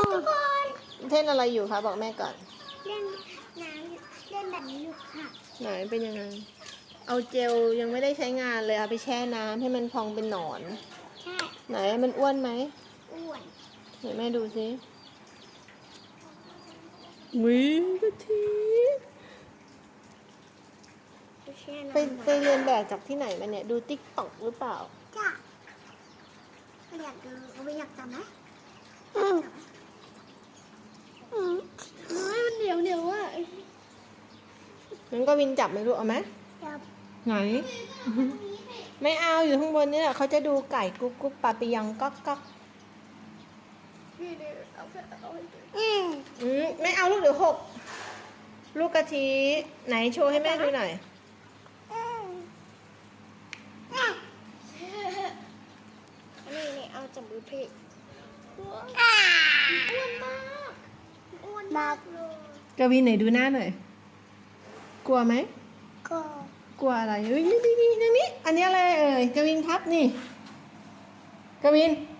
ทุกคนเล่นอะไรอยู่คะบอกแม่ก่อน เล่นน้ำเล่นแบบนี้อยู่ค่ะไหนเป็นยังไง เอาเจลยังไม่ได้ใช้งานเลยเอาไปแช่น้ำให้มันพองเป็นหนอน ใช่ไหนมันอ้วนไหมอ้วนไหนแม่ดูสิวิกะทิไม่ใช่น้ำไปไปเรียนแบบจากที่ไหนมาเนี่ยดูติ๊กต็อกหรือเปล่า จ้ะอยากดูเอาไปอยากจับไหม อืม เฮ้ยมันเหนียวเหนียวอะ งั้นก็วินจับไหมลูกเอาไหมจับไหน ไม่เอาอยู่ข้างบนนี่แหละเขาจะดูไก่กุ๊กกุ๊กปลาปิยังก๊อกก๊อกนี่นี่เอาไปเอาไปอืมอืมไม่เอาลูกเดี๋ยวหกลูกกะทิไหนโชว์ให้แม่ดูหน่อยอืมนี่นี่เอาจับมือพี่อ้วนมากอ้วนมากเลยกวินไหนดูหน้าหน่อย กลัวไหมก็กลัวอะไรเฮ้ยนี่นี่นี่นี่อันนี้อะไรเอ่ยกวินครับนี่กวินเออ